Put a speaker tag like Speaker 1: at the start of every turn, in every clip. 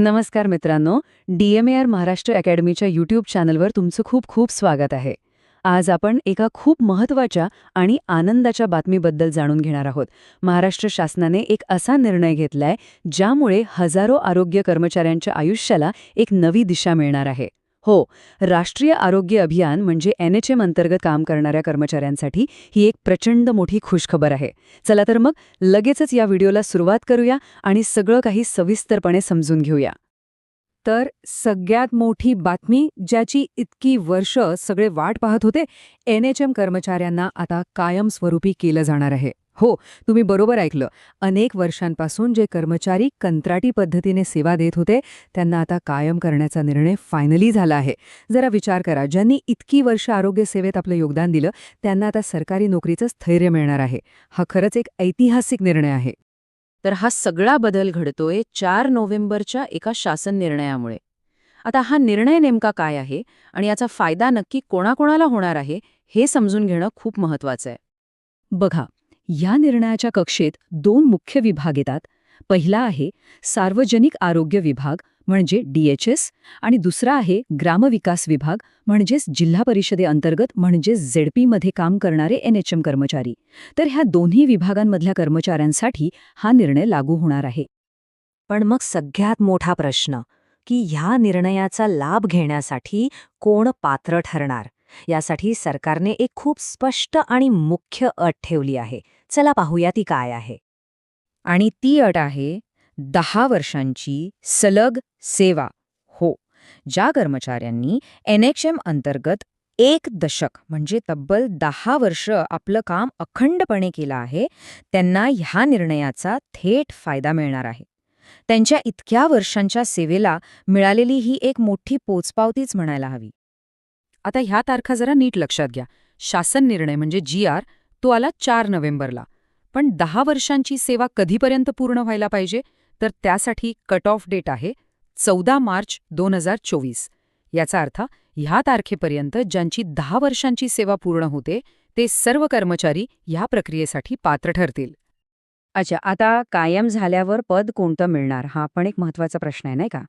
Speaker 1: नमस्कार मित्रांनो D M A R Maharashtra अकॅडमीच्या YouTube चॅनलवर तुमचं खूप खूप स्वागत आहे. आज आपण एका खूप महत्त्वाच्या आणि आनंदाच्या बातमीबद्दल जाणून घेणार आहोत. महाराष्ट्र शासनाने एक असा निर्णय घेतलाय ज्यामुळे हजारो आरोग्य कर्मचाऱ्यांच्या आयुष्याला एक नवी दिशा मिळणार आहे. हो राष्ट्रीय आरोग्य अभियान म्हणजे एन एच एम अंतर्गत काम करणाऱ्या कर्मचाऱ्यांसाठी ही एक प्रचंड मोठी खुशखबर आहे. चला तर मग लगेचच या व्हिडिओला सुरुवात करूया आणि सगळं काही सविस्तरपणे समजून घेऊया.
Speaker 2: तर सगळ्यात मोठी बातमी ज्याची इतकी वर्ष सगळे वाट पाहत होते एन एच एम कर्मचाऱ्यांना आता कायमस्वरूपी केलं जाणार आहे. हो तुम्ही बरोबर ऐकलं. अनेक वर्षांपासून जे कर्मचारी कंत्राटी पद्धतीने सेवा देत होते त्यांना आता कायम करण्याचा निर्णय फायनली झाला आहे. जरा विचार करा ज्यांनी इतकी वर्ष आरोग्य सेवेत आपलं योगदान दिलं त्यांना आता सरकारी नोकरीचं स्थैर्य मिळणार आहे. हा खरंच एक ऐतिहासिक निर्णय आहे.
Speaker 1: तर हा सगळा बदल घडतोय चार नोव्हेंबरच्या एका शासन निर्णयामुळे. आता हा निर्णय नेमका काय आहे आणि याचा फायदा नक्की कोणाकोणाला होणार आहे हे समजून घेणं खूप महत्वाचं आहे.
Speaker 2: बघा या निर्णयाच्या कक्षेत दोन मुख्य विभाग येतात. पहिला आहे सार्वजनिक आरोग्य विभाग म्हणजे डीएचएस आणि दुसरा आहे ग्रामविकास विभाग म्हणजेच जिल्हा परिषदेअंतर्गत म्हणजेच झेडपीमध्ये काम करणारे एनएचएम कर्मचारी. तर ह्या दोन्ही विभागांमधल्या कर्मचाऱ्यांसाठी हा निर्णय लागू होणार आहे.
Speaker 3: पण मग सगळ्यात मोठा प्रश्न की ह्या निर्णयाचा लाभ घेण्यासाठी कोण पात्र ठरणार? यासाठी सरकारने एक खूप स्पष्ट आणि मुख्य अट ठेवली आहे. चला पाहूया ती काय आहे.
Speaker 2: आणि ती अट आहे दहा वर्षांची सलग सेवा. हो ज्या कर्मचाऱ्यांनी एनएचएम अंतर्गत एक दशक म्हणजे तब्बल दहा वर्ष आपलं काम अखंडपणे केलं आहे त्यांना ह्या निर्णयाचा थेट फायदा मिळणार आहे. त्यांच्या इतक्या वर्षांच्या सेवेला मिळालेली ही एक मोठी पोचपावतीच म्हणायला हवी. आता ह्या तारखा जरा नीट लक्षात घ्या. शासन निर्णय म्हणजे जी आर तो आला चार नोव्हेंबरला. पण दहा वर्षांची सेवा कधीपर्यंत पूर्ण व्हायला पाहिजे? तर त्यासाठी कट ऑफ डेट आहे चौदा मार्च दोन हजार चोवीस. याचा अर्थ ह्या तारखेपर्यंत ज्यांची दहा वर्षांची सेवा पूर्ण होते ते सर्व कर्मचारी ह्या प्रक्रियेसाठी पात्र ठरतील.
Speaker 1: अच्छा आता कायम झाल्यावर पद कोणतं मिळणार? हा पण एक महत्त्वाचा प्रश्न आहे नाही का?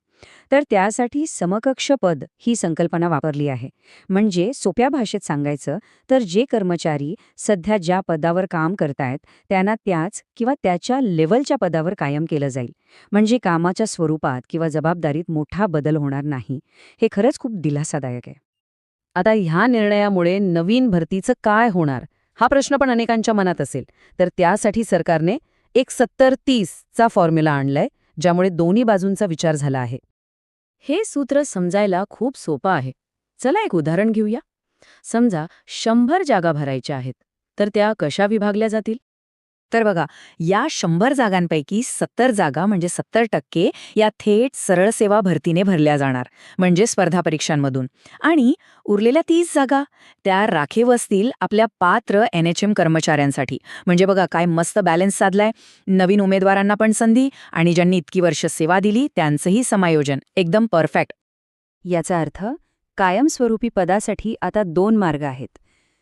Speaker 1: तर त्यासाठी समकक्ष पद ही संकल्पना वापरली आहे. म्हणजे सोप्या भाषेत सांगायचं तर जे कर्मचारी सध्या ज्या पदावर काम करतायत त्यांना त्याच किंवा त्याच्या लेवलच्या पदावर कायम केलं जाईल. म्हणजे कामाच्या स्वरूपात किंवा जबाबदारीत मोठा बदल होणार नाही. हे खरंच खूप दिलासादायक आहे. आता ह्या निर्णयामुळे नवीन भरतीचं काय होणार? हा प्रश्न पण अनेकांच्या मनात असेल. तर त्यासाठी सरकारने एक सत्तर तीसचा फॉर्म्युला आणलाय ज्यामुळे दोन्ही बाजूंचा विचार झाला आहे. हे सूत्र समजायला खूप सोपं आहे. चला एक उदाहरण घेऊया. समजा शंभर जागा भरायच्या आहेत तर त्या कशा विभागल्या जातील?
Speaker 3: तर बघा या शंभर जागांपैकी सत्तर जागा म्हणजे सत्तर टक्के या थेट सरळ सेवा भरतीने भरल्या जाणार म्हणजे स्पर्धा परीक्षांमधून. आणि उरलेल्या तीस जागा त्या राखीव असतील आपल्या पात्र एन एच एम कर्मचाऱ्यांसाठी. म्हणजे बघा काय मस्त बॅलन्स साधलाय. नवीन उमेदवारांना पण संधी आणि ज्यांनी इतकी वर्ष सेवा दिली त्यांचंही समायोजन एकदम परफेक्ट
Speaker 1: याचा अर्थ कायमस्वरूपी पदासाठी आता दोन मार्ग आहेत.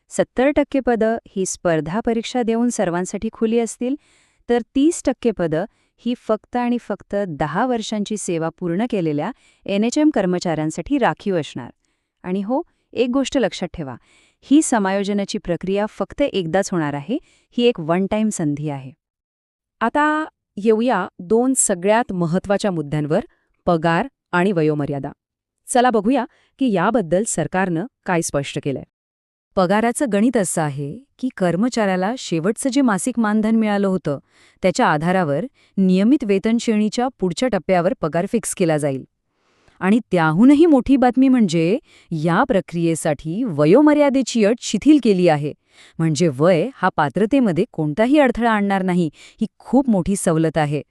Speaker 1: सत्तर टक्के पदं ही स्पर्धा परीक्षा देऊन सर्वांसाठी खुली असतील तर तीस टक्के पदं ही फक्त आणि फक्त दहा वर्षांची सेवा पूर्ण केलेल्या एन एच एम कर्मचाऱ्यांसाठी राखीव असणार. आणि हो एक गोष्ट लक्षात ठेवा ही समायोजनाची प्रक्रिया फक्त एकदाच होणार आहे ही एक वन टाईम संधी आहे.
Speaker 2: आता येऊया दोन सगळ्यात महत्त्वाच्या मुद्द्यांवर पगार आणि वयोमर्यादा. चला बघूया की याबद्दल सरकारनं काय स्पष्ट केलंय. पगाराचं गणित असं आहे की कर्मचाऱ्याला शेवटचं जे मासिक मानधन मिळालं होतं त्याच्या आधारावर नियमित वेतन श्रेणीच्या पुढच्या टप्प्यावर पगार फिक्स केला जाईल. आणि त्याहूनही मोठी बातमी म्हणजे या प्रक्रियेसाठी वयोमर्यादेची अट शिथिल केली आहे. म्हणजे वय हा पात्रतेमध्ये कोणताही अडथळा आणणार नाही ही खूप मोठी सवलत आहे.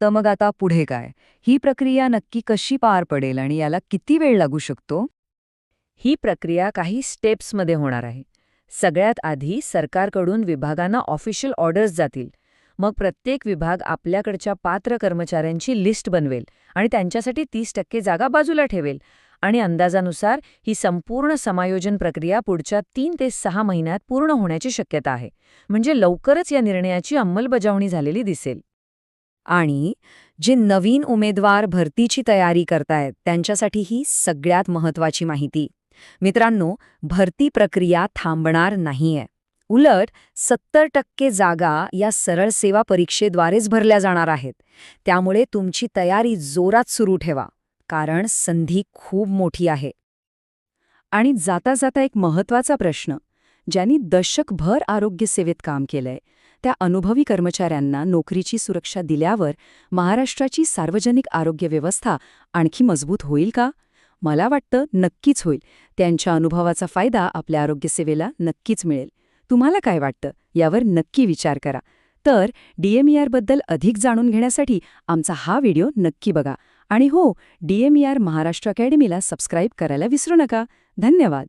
Speaker 2: तर मग आता पुढे काय? ही प्रक्रिया नक्की कशी पार पडेल आणि याला किती वेळ लागू शकतो? ही प्रक्रिया काही स्टेप्समध्ये होणार आहे. सगळ्यात आधी सरकारकडून विभागांना ऑफिशियल ऑर्डर्स जातील. मग प्रत्येक विभाग आपल्याकडच्या पात्र कर्मचाऱ्यांची लिस्ट बनवेल आणि त्यांच्यासाठी तीस टक्के जागा बाजूला ठेवेल. आणि अंदाजानुसार ही संपूर्ण समायोजन प्रक्रिया पुढच्या तीन ते सहा महिन्यात पूर्ण होण्याची शक्यता आहे. म्हणजे लवकरच या निर्णयाची अंमलबजावणी झालेली दिसेल. आणि
Speaker 1: जे नवीन उमेदवार भरतीची तयारी करतायत त्यांच्यासाठी ही सगळ्यात महत्वाची माहिती. मित्रांनो भरती प्रक्रिया थांबणार नाहीये. उलट सत्तर टक्के जागा या सरळ सेवा परीक्षेद्वारेच भरल्या जाणार आहेत. त्यामुळे तुमची तयारी जोरात सुरू ठेवा कारण संधी खूप मोठी आहे.
Speaker 2: आणि जाता जाता एक महत्त्वाचा प्रश्न ज्यांनी दशकभर आरोग्यसेवेत काम केलंय त्या अनुभवी कर्मचाऱ्यांना नोकरीची सुरक्षा दिल्यावर महाराष्ट्राची सार्वजनिक आरोग्य व्यवस्था आणखी मजबूत होईल का? मला वाटतं नक्कीच होईल. त्यांच्या अनुभवाचा फायदा आपल्या आरोग्यसेवेला नक्कीच मिळेल. तुम्हाला काय वाटतं? यावर नक्की विचार करा. तर डीएमईआरबद्दल अधिक जाणून घेण्यासाठी आमचा हा व्हिडिओ नक्की बघा. आणि हो डीएमईआर महाराष्ट्र अकॅडमीला सबस्क्राईब करायला विसरू नका. धन्यवाद.